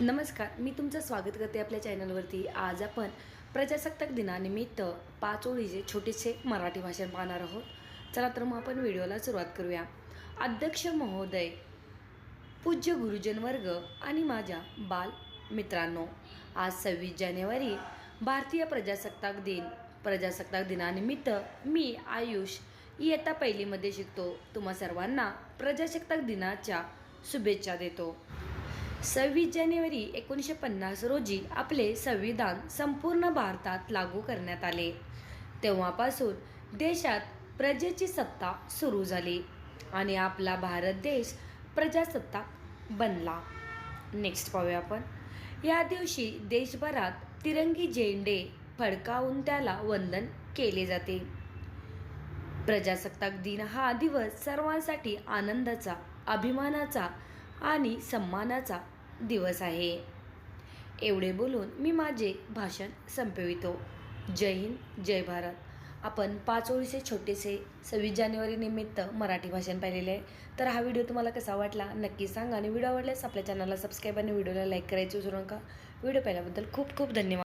नमस्कार मी तुमचं स्वागत करते आपल्या चॅनलवरती. आज आपण प्रजासत्ताक दिनानिमित्त पाच ओळीचे छोटेसे मराठी भाषण पाहणार आहोत. चला तर मग आपण व्हिडिओला सुरुवात करूया. अध्यक्ष महोदय पूज्य गुरुजन वर्ग आणि माझ्या बाल मित्रांनो आज सव्वीस जानेवारी भारतीय प्रजासत्ताक दिन. प्रजासत्ताक दिनानिमित्त मी आयुष इयत्ता पहिलीमध्ये शिकतो. तुम्हा सर्वांना प्रजासत्ताक दिनाच्या शुभेच्छा देतो. सव्वीस जानेवारी एकोणीसशे पन्नास रोजी आपले संविधान संपूर्ण भारतात लागू करण्यात आले. तेव्हापासून देशात प्रजेची सत्ता सुरू झाली आणि आपला भारत देश प्रजासत्ताक बनला. नेक्स्ट पाहूया आपण. या दिवशी देशभरात तिरंगी झेंडे फडकावून त्याला वंदन केले जाते. प्रजासत्ताक दिन हा दिवस सर्वांसाठी आनंदाचा अभिमानाचा आणि सन्मानाचा दिवस आहे. एवढे बोलून मी माझे भाषण संपवितो. जय हिंद जय भारत. आपण पाच ओळीचे छोटेसे सव्वीस जानेवारी निमित्त मराठी भाषण पाहिलेले आहे. तर हा व्हिडिओ तुम्हाला कसा वाटला नक्की सांगा आणि व्हिडिओ आवडल्यास आपल्या चॅनलला सबस्क्राईब आणि व्हिडिओला लाईक करायची विसरू नका. व्हिडिओ पाहिल्याबद्दल खूप खूप धन्यवाद.